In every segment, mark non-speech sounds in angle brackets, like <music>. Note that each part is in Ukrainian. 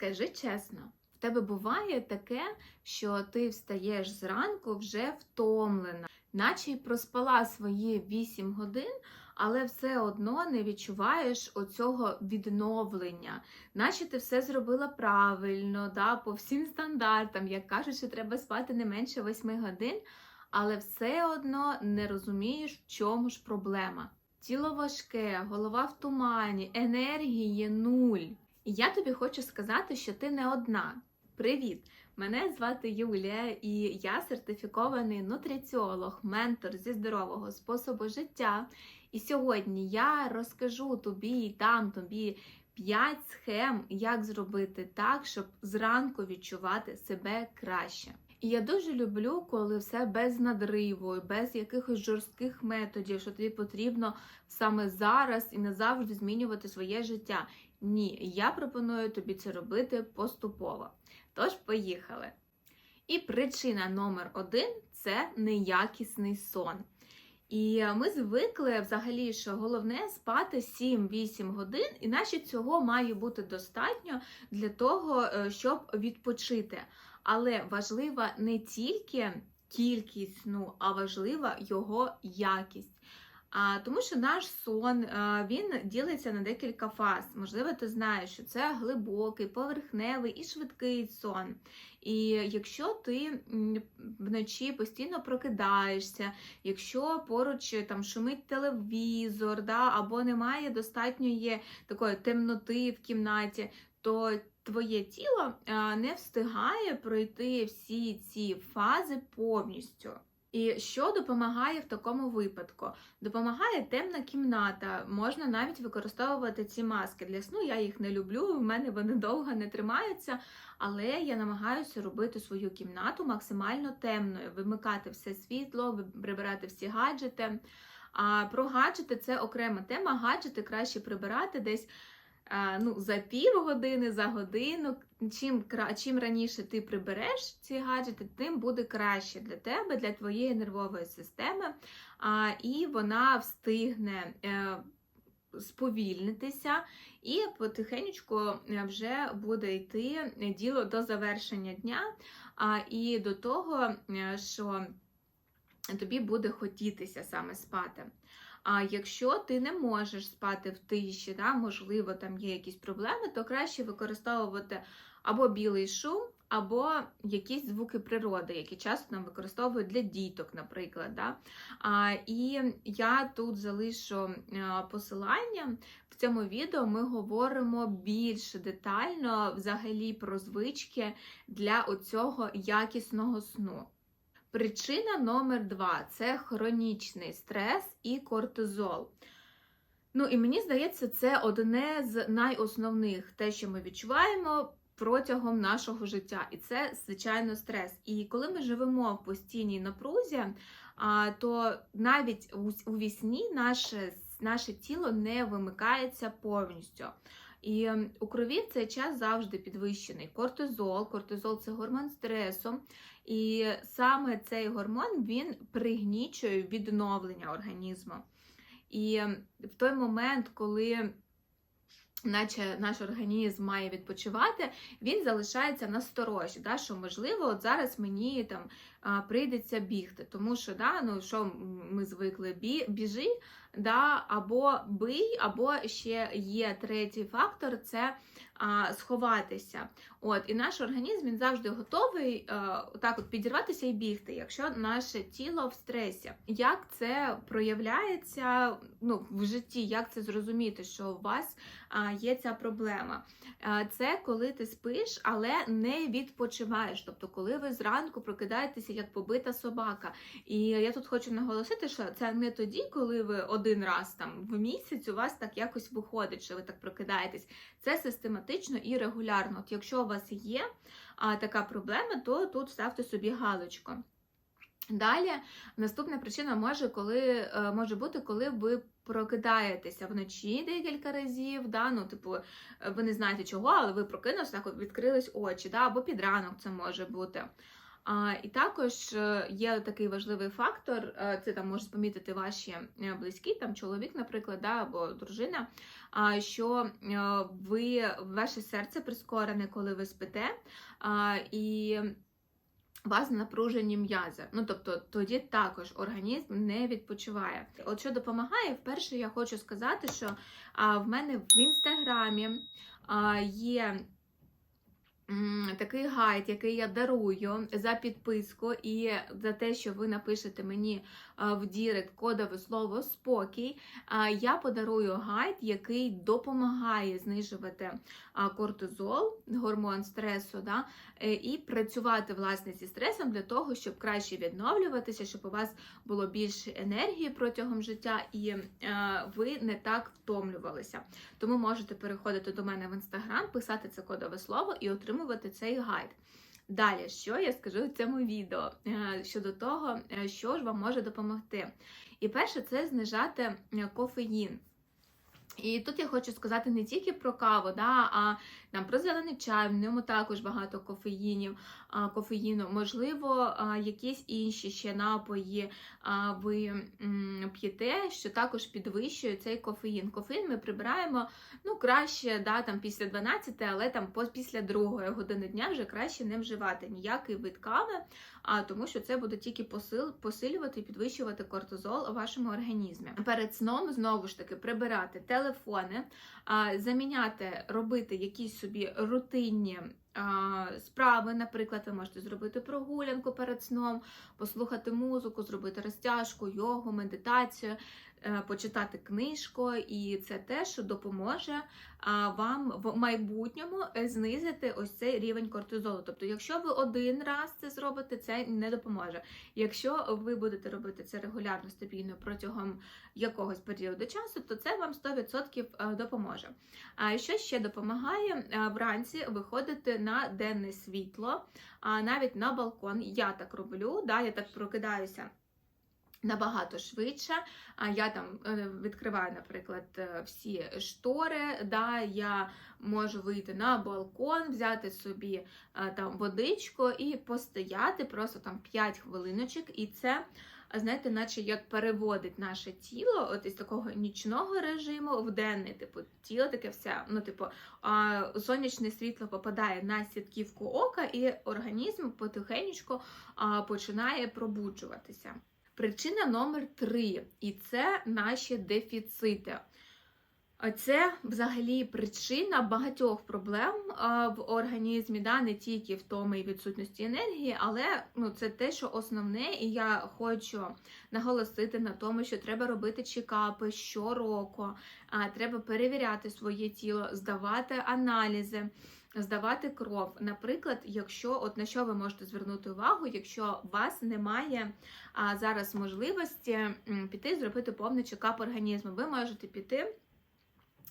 Скажи чесно, в тебе буває таке, що ти встаєш зранку вже втомлена, наче й проспала свої 8 годин, але все одно не відчуваєш оцього відновлення, наче ти все зробила правильно, да, по всім стандартам, як кажуть, що треба спати не менше 8 годин, але все одно не розумієш, в чому ж проблема. Тіло важке, голова в тумані, енергії нуль. Я тобі хочу сказати, що ти не одна. Привіт! Мене звати Юлія, і я сертифікований нутриціолог, ментор зі здорового способу життя. І сьогодні я розкажу тобі і дам тобі 5 схем, як зробити так, щоб зранку відчувати себе краще. І я дуже люблю, коли все без надриву, без якихось жорстких методів, що тобі потрібно саме зараз і назавжди змінювати своє життя. Ні, я пропоную тобі це робити поступово. Тож, поїхали. І причина номер один це неякісний сон. І ми звикли взагалі, що головне спати 7-8 годин, і наче цього має бути достатньо для того, е, щоб відпочити. Але важлива не тільки кількість сну, а важлива його якість. Тому що наш сон а, він ділиться на декілька фаз. Можливо, ти знаєш, що це глибокий, поверхневий і швидкий сон. І якщо ти вночі постійно прокидаєшся, якщо поруч там шумить телевізор, да, або немає достатньої такої темноти в кімнаті, то твоє тіло не встигає пройти всі ці фази повністю. І що допомагає в такому випадку? Допомагає темна кімната. Можна навіть використовувати ці маски для сну. Я їх не люблю, в мене вони довго не тримаються, але я намагаюся робити свою кімнату максимально темною, вимикати все світло, прибирати всі гаджети. А про гаджети це окрема тема. Гаджети краще прибирати десь ну, за пів години, за годину. Чим чим раніше ти прибереш ці гаджети, тим буде краще для тебе, для твоєї нервової системи, а, і вона встигне. Е, Сповільнитися, і потихеньку е, вже буде йти діло до завершення дня, а і до того, е, що тобі буде хотітися саме спати. А якщо ти не можеш спати в тиші, да, можливо, там є якісь проблеми, то краще використовувати або білий шум, або якісь звуки природи, які часто нам використовують для діток, наприклад. Да? А, І я тут залишу посилання. В цьому відео ми говоримо більш детально взагалі про звички для оцього якісного сну. Причина номер два це хронічний стрес і кортизол. Ну, і мені здається, це одне з найосновних те, що ми відчуваємо протягом нашого життя. І це, звичайно, стрес. І коли ми живемо в постійній напрузі, то навіть у вісні наше, наше тіло не вимикається повністю. І у крові цей час завжди підвищений кортизол. Кортизол це гормон стресу. І саме цей гормон він пригнічує відновлення організму. І в той момент, коли наче наш організм має відпочивати, він залишається насторожі, да, що можливо, от зараз мені там прийдеться бігти, тому що да, ну, що ми звикли бі, біжи, да, або бий, або ще є третій фактор це а, сховатися. От, І наш організм він завжди готовий а, так от підірватися і бігти, якщо наше тіло в стресі. Як це проявляється ну, в житті, як це зрозуміти, що у вас а, є ця проблема? А, це коли ти спиш, але не відпочиваєш. Тобто, коли ви зранку прокидаєтеся як побита собака. І я тут хочу наголосити, що це не тоді, коли ви один раз там в місяць у вас так якось виходить, що ви так прокидаєтесь. Це систематично і регулярно. От Якщо у вас є а, така проблема, то тут ставте собі галочку. Далі наступна причина може коли, е, може бути, коли ви прокидаєтеся вночі декілька разів, да, ну, типу, ви не знаєте чого, але ви прокинулися, так от відкрились очі, да, або під ранок це може бути. І також е, є такий важливий фактор, е, це там можуть помітити ваші е, близькі, там чоловік, наприклад, да, або дружина, що ви ваше серце прискорене, коли ви спите, і вас напружені м'язи. Ну тобто тоді також організм не відпочиває. От що допомагає, вперше я хочу сказати, що в мене в інстаграмі є. Такий гайд, який я дарую за підписку і за те, що ви напишете мені в Дірект кодове слово спокій. Я подарую гайд, який допомагає знижувати кортизол, гормон стресу, да, е, і працювати власне зі стресом для того, щоб краще відновлюватися, щоб у вас було більше енергії протягом життя, і е, ви не так втомлювалися. Тому можете переходити до мене в інстаграм, писати це кодове слово і отримувати цей гайд. Далі, що я скажу в цьому відео е, щодо того, е, що ж вам може допомогти. І перше, це знижати е, кофеїн. І тут я хочу сказати не тільки про каву, да, а там про зелений чай, в ньому також багато кофеїнів, кофеїну. Можливо, якісь інші ще напої ви п'єте, що також підвищує цей кофеїн. Кофеїн ми прибираємо ну, краще да, там, після 12, але там після 2 години дня вже краще не вживати ніякий вид кави, тому що це буде тільки посил, посилювати і підвищувати кортизол у вашому організмі. Перед сном знову ж таки прибирати телефони, заміняти, робити якісь собі рутинні. Справи, наприклад, ви можете зробити прогулянку перед сном, послухати музику, зробити розтяжку, йогу, медитацію, почитати книжку, і це те, що допоможе вам в майбутньому е, знизити ось цей рівень кортизолу. Тобто, якщо ви один раз це зробите, це не допоможе. Якщо ви будете робити це регулярно, стабільно протягом якогось періоду часу, то це вам 100% е, допоможе. А що ще допомагає Е, вранці виходити на денне світло, навіть на балкон. Я так роблю, да, я так прокидаюся. Набагато швидше. А я там е, відкриваю, наприклад, е, всі штори. Да, я можу вийти на балкон, взяти собі е, там водичку і постояти просто там 5 хвилиночок. І це, знаєте, наче як переводить наше тіло от із такого нічного режиму в денний. Типу, тіло таке все, ну, типу, сонячне світло попадає на сітківку ока, і організм потихеньку починає пробуджуватися. Причина номер три, і це наші дефіцити. Це взагалі причина багатьох проблем в організмі, да, не тільки в тому і відсутності енергії, але ну, це те, що основне, і я хочу наголосити на тому, що треба робити чекапи щороку, треба перевіряти своє тіло, здавати аналізи. Здавати кров, наприклад, якщо от на що ви можете звернути увагу, якщо у вас немає а, зараз можливості піти зробити повний чекап організму, ви можете піти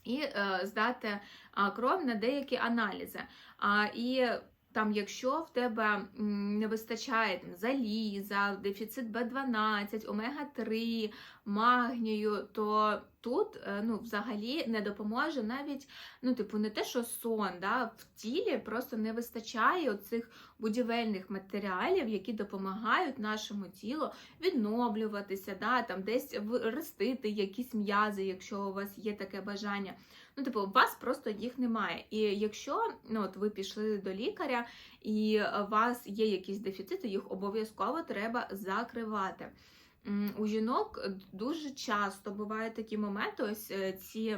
і е, здати а, кров на деякі аналізи. А, і там, якщо в тебе не вистачає там, заліза, дефіцит В12, омега-3, магнію, то тут е, ну, взагалі не допоможе навіть, ну, типу, не те, що сон, да, в тілі просто не вистачає оцих будівельних матеріалів, які допомагають нашому тілу відновлюватися, да, там десь ростити якісь м'язи, якщо у вас є таке бажання. Ну, типу, у вас просто їх немає. І якщо ну, от ви пішли до лікаря і у вас є якісь дефіцити, їх обов'язково треба закривати. У жінок дуже часто бувають такі моменти, ось е, ці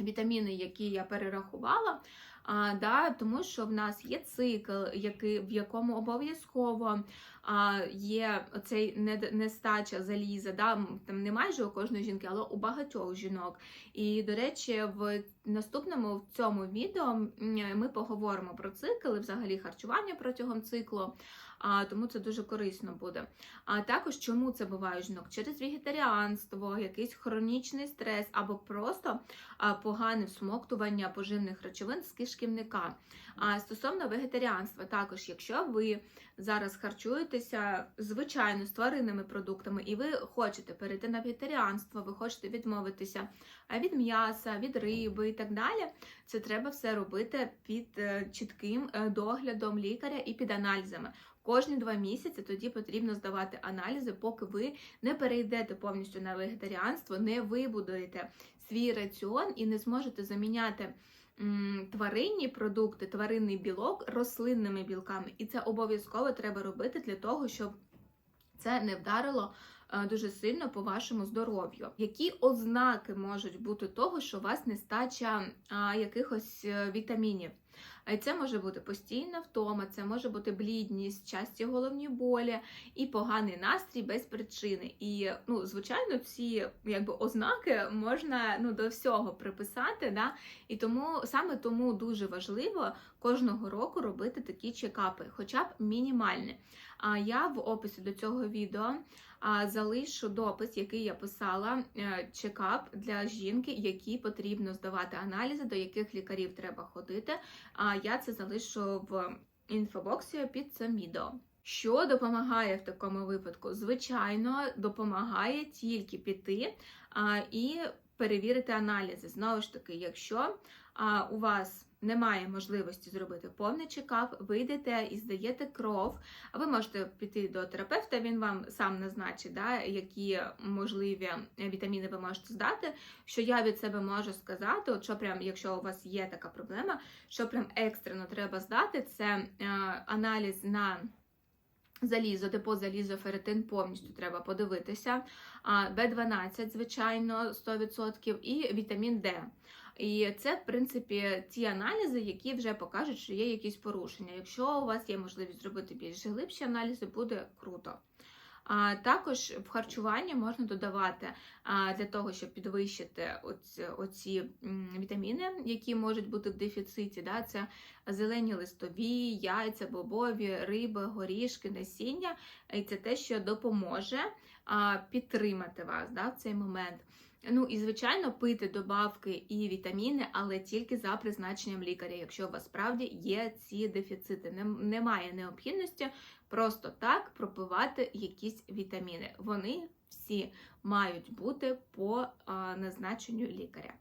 вітаміни, які я перерахувала. А, да, тому що в нас є цикл, який, в якому обов'язково а, є цей нестача заліза. Да, там не майже у кожної жінки, але у багатьох жінок. І, до речі, в наступному в цьому відео ми поговоримо про цикл і взагалі харчування протягом циклу. А, тому це дуже корисно буде. А також чому це буває жінок? Через вегетаріанство, якийсь хронічний стрес або просто а, погане всмоктування поживних речовин з кишківника. А стосовно вегетаріанства, також, якщо ви зараз харчуєтеся звичайно з тваринними продуктами, і ви хочете перейти на вегетаріанство, ви хочете відмовитися від м'яса, від риби і так далі. Це треба все робити під е, чітким е, доглядом лікаря і під аналізами. Кожні два місяці тоді потрібно здавати аналізи, поки ви не перейдете повністю на вегетаріанство, не вибудуєте свій раціон і не зможете заміняти тваринні продукти, тваринний білок рослинними білками. І це обов'язково треба робити для того, щоб це не вдарило е, дуже сильно по вашому здоров'ю. Які ознаки можуть бути того, що у вас нестача якихось е, вітамінів? Це може бути постійна втома, це може бути блідність, часті головні болі і поганий настрій без причини. І ну, звичайно, ці якби ознаки можна ну, до всього приписати. Да? І тому саме тому дуже важливо кожного року робити такі чекапи, хоча б мінімальні. А я в описі до цього відео залишу допис, який я писала, е, чекап для жінки, якій потрібно здавати аналізи, до яких лікарів треба ходити. А я це залишу в інфобоксі під цим відео. Що допомагає в такому випадку? Звичайно, допомагає тільки піти а, і перевірити аналізи. Знову ж таки, якщо а, у вас немає можливості зробити повний чекап, ви йдете і здаєте кров. Ви можете піти до терапевта, він вам сам назначить, да, які можливі вітаміни ви можете здати. Що я від себе можу сказати, от що прям, якщо у вас є така проблема, що прям екстрено треба здати, це е, аналіз на. Залізо, депо залізо, ферритин повністю треба подивитися. Б12, звичайно, 100%, і вітамін Д. І це, в принципі, ті аналізи, які вже покажуть, що є якісь порушення. Якщо у вас є можливість зробити більш глибші аналізи, буде круто. А також в харчуванні можна додавати для того, щоб підвищити оці, оці вітаміни, які можуть бути в дефіциті. Да? Це зелені листові, яйця, бобові, риби, горішки, насіння. І це те, що допоможе підтримати вас да, в цей момент. Ну і звичайно пити добавки і вітаміни, але тільки за призначенням лікаря, якщо у вас справді є ці дефіцити. Немає необхідності просто так пропивати якісь вітаміни. Вони всі мають бути по назначенню лікаря.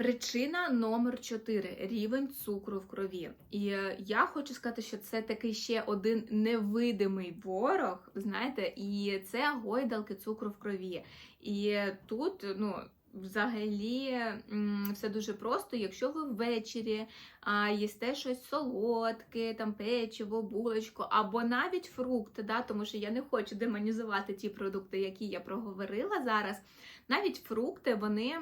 Причина номер 4 рівень цукру в крові. І я хочу сказати, що це такий ще один невидимий ворог, знаєте, і це гойдалки цукру в крові. І тут, ну. Взагалі все дуже просто, якщо ви ввечері а, їсте щось солодке, там печиво, булочку, або навіть фрукти, да, тому що я не хочу демонізувати ті продукти, які я проговорила зараз. Навіть фрукти, вони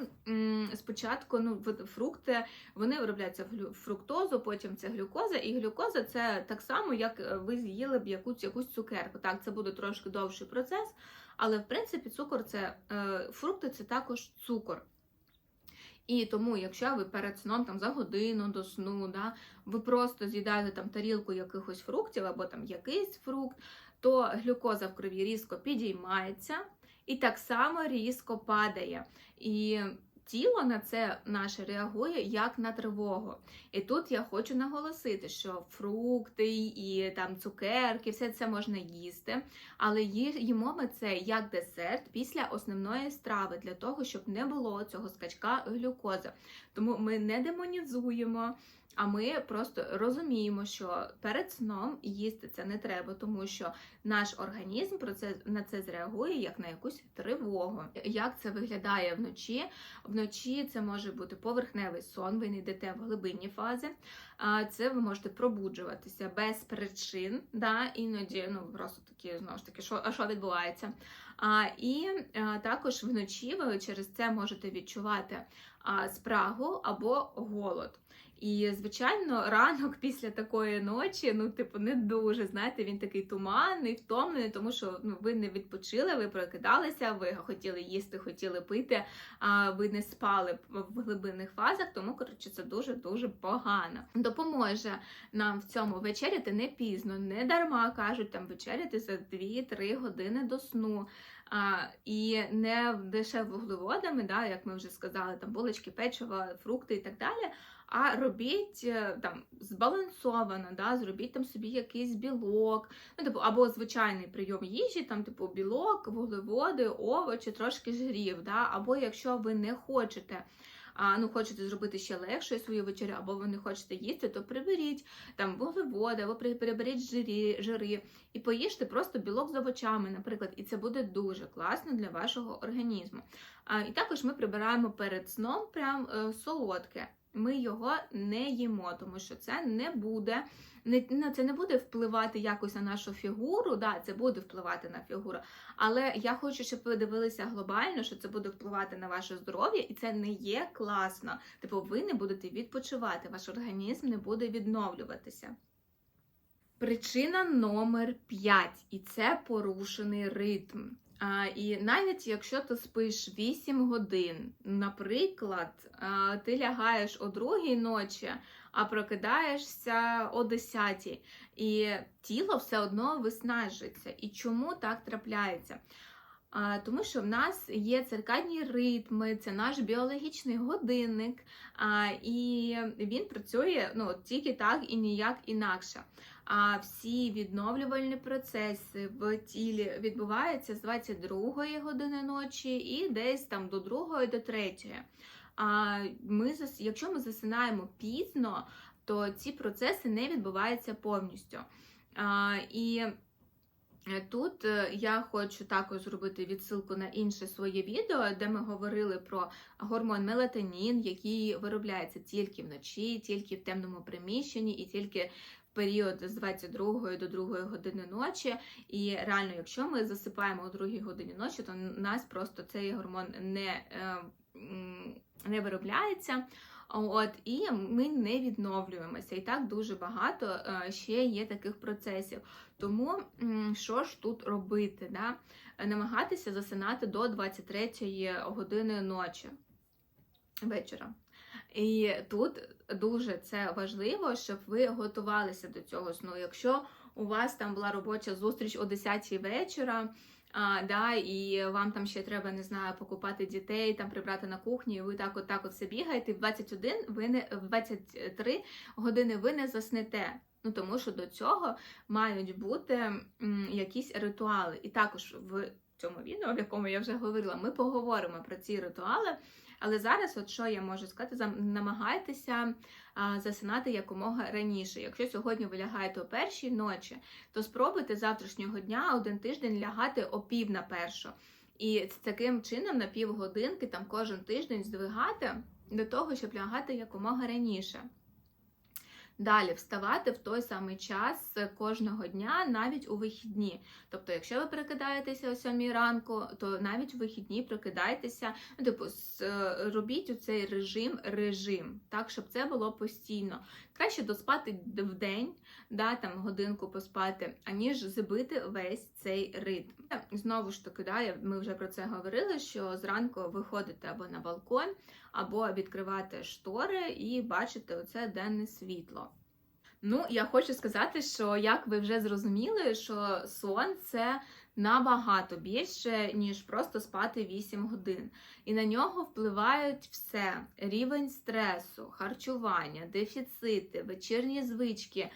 спочатку, ну, фрукти вони виробляються в фруктозу, потім це глюкоза, і глюкоза це так само, як е, ви з'їли б якусь якусь цукерку. Так, це буде трошки довший процес. Але, в принципі, цукор це е, фрукти це також цукор. І тому, якщо ви перед сном там за годину до сну, да, ви просто з'їдаєте там тарілку якихось фруктів або там якийсь фрукт, то глюкоза в крові різко підіймається і так само різко падає. І тіло на це наше реагує як на тривогу. І тут я хочу наголосити, що фрукти і там цукерки, все це можна їсти, але їмо ми це як десерт після основної страви, для того, щоб не було цього скачка глюкози. Тому ми не демонізуємо. А ми просто розуміємо, що перед сном їсти це не треба, тому що наш організм про це на це зреагує як на якусь тривогу. Як це виглядає вночі? Вночі це може бути поверхневий сон, ви не йдете в глибинні фази. Це ви можете пробуджуватися без причин. да, Іноді ну просто такі знову ж таки, що що відбувається. А, І а, також вночі ви через це можете відчувати а, спрагу або голод. І, звичайно, ранок <laughs> після такої ночі, ну, типу, не дуже, знаєте, він такий туманний, втомлений, тому що ну, ви не відпочили, ви прокидалися, ви хотіли їсти, хотіли пити, а ви не спали в глибинних фазах, тому, коротше, це дуже-дуже погано. Допоможе нам в цьому вечеряти не пізно, не дарма кажуть, там вечеряти за 2-3 години до сну. А, І не дешев вуглеводами, да, як ми вже сказали, там булочки, печиво, фрукти і так далі а робіть е, там збалансовано, да, зробіть там собі якийсь білок, ну, типу, або звичайний прийом їжі, там, типу, білок, вуглеводи, овочі, трошки жирів. Да, Або якщо ви не хочете. А ну хочете зробити ще легше свою вечерю, або ви не хочете їсти, то приберіть там вуглеводи, або при- приберіть жирі, жири і поїжте просто білок з овочами, наприклад, і це буде дуже класно для вашого організму. А, і також ми прибираємо перед сном прям е, солодке. Ми його не їмо, тому що це не буде не, це не буде впливати якось на нашу фігуру. Да, це буде впливати на фігуру. Але я хочу, щоб ви дивилися глобально, що це буде впливати на ваше здоров'я, і це не є класно. Типу, ви не будете відпочивати, ваш організм не буде відновлюватися. Причина номер 5 і це порушений ритм. І навіть якщо ти спиш 8 годин, наприклад, ти лягаєш о другій ночі, а прокидаєшся о 10, і тіло все одно виснажується. І чому так трапляється? Тому що в нас є циркадні ритми, це наш біологічний годинник, і він працює ну, тільки так і ніяк інакше. А всі відновлювальні процеси в тілі відбуваються з 22 години ночі і десь там до 2 до 3. А ми якщо ми засинаємо пізно, то ці процеси не відбуваються повністю. А, і Е, Тут е, я хочу також зробити відсилку на інше своє відео, де ми говорили про гормон мелатонін, який виробляється тільки вночі, тільки в темному приміщенні і тільки період з 22 до 2 години ночі. І реально, якщо ми засипаємо о 2 годині ночі, то у нас просто цей гормон не, е, не виробляється. От і ми не відновлюємося. І так дуже багато е, ще є таких процесів. Тому що ж тут робити? Да? Намагатися засинати до 23 години ночі вечора. І тут дуже це важливо, щоб ви готувалися до цього сну. Якщо у вас там була робоча зустріч о 10 вечора, а, да, і вам там ще треба, не знаю, покупати дітей, там прибрати на кухні, і ви так от так от все бігаєте, в 21 ви не в 23 години ви не заснете. Ну тому що до цього мають бути м, якісь ритуали. І також в цьому відео, в якому я вже говорила, ми поговоримо про ці ритуали. Але зараз, от що я можу сказати, намагайтеся засинати якомога раніше. Якщо сьогодні ви лягаєте о першій ночі, то спробуйте завтрашнього дня один тиждень лягати о пів на першу. І таким чином на півгодинки там кожен тиждень здвигати до того, щоб лягати якомога раніше. Далі вставати в той самий час кожного дня, навіть у вихідні. Тобто, якщо ви прокидаєтеся о 7 ранку, то навіть у вихідні прокидайтеся, ну, типу, е, робіть у цей режим режим, так, щоб це було постійно. Краще доспати в день, да, там годинку поспати, аніж забити весь цей ритм. Знову ж таки, да, ми вже про це говорили, що зранку виходите або на балкон, або відкривати штори і бачите оце денне світло. Ну, я хочу сказати, що як ви вже зрозуміли, що сон це набагато більше, ніж просто спати 8 годин. І на нього впливають все: рівень стресу, харчування, дефіцити, вечірні звички,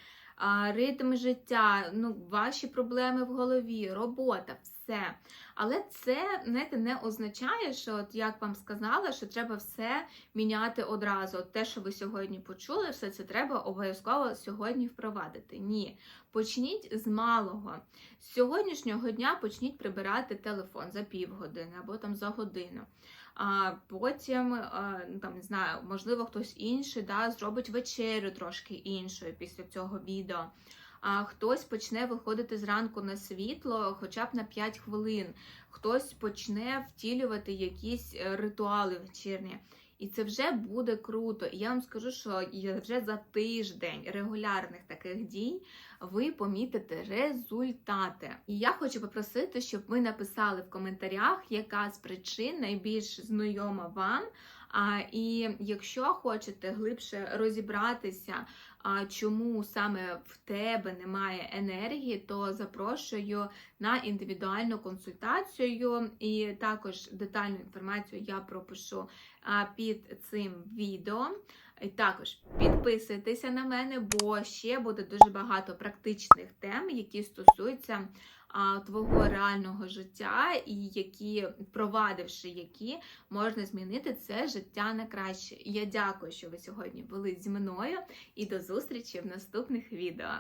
ритм життя, ну, ваші проблеми в голові, робота, все. Але це знаєте, не означає, що от як вам сказала, що треба все міняти одразу. От те, що ви сьогодні почули, все це треба обов'язково сьогодні впровадити. Ні. Почніть з малого. З сьогоднішнього дня почніть прибирати телефон за півгодини або там за годину. А потім, ну, там не знаю, можливо, хтось інший да, зробить вечерю трошки іншою після цього відео. А хтось почне виходити зранку на світло хоча б на 5 хвилин, хтось почне втілювати якісь е, ритуали вечірні. І це вже буде круто. І я вам скажу, що вже за тиждень регулярних таких дій ви помітите результати. І я хочу попросити, щоб ви написали в коментарях, яка з причин найбільш знайома вам, і якщо хочете глибше розібратися, чому саме в тебе немає енергії, то запрошую на індивідуальну консультацію, і також детальну інформацію я пропишу під цим відео. І також підписуйтеся на мене, бо ще буде дуже багато практичних тем, які стосуються твого реального життя, і які, впровадивши які, можна змінити це життя на краще. Я дякую, що ви сьогодні були зі мною, і до зустрічі в наступних відео.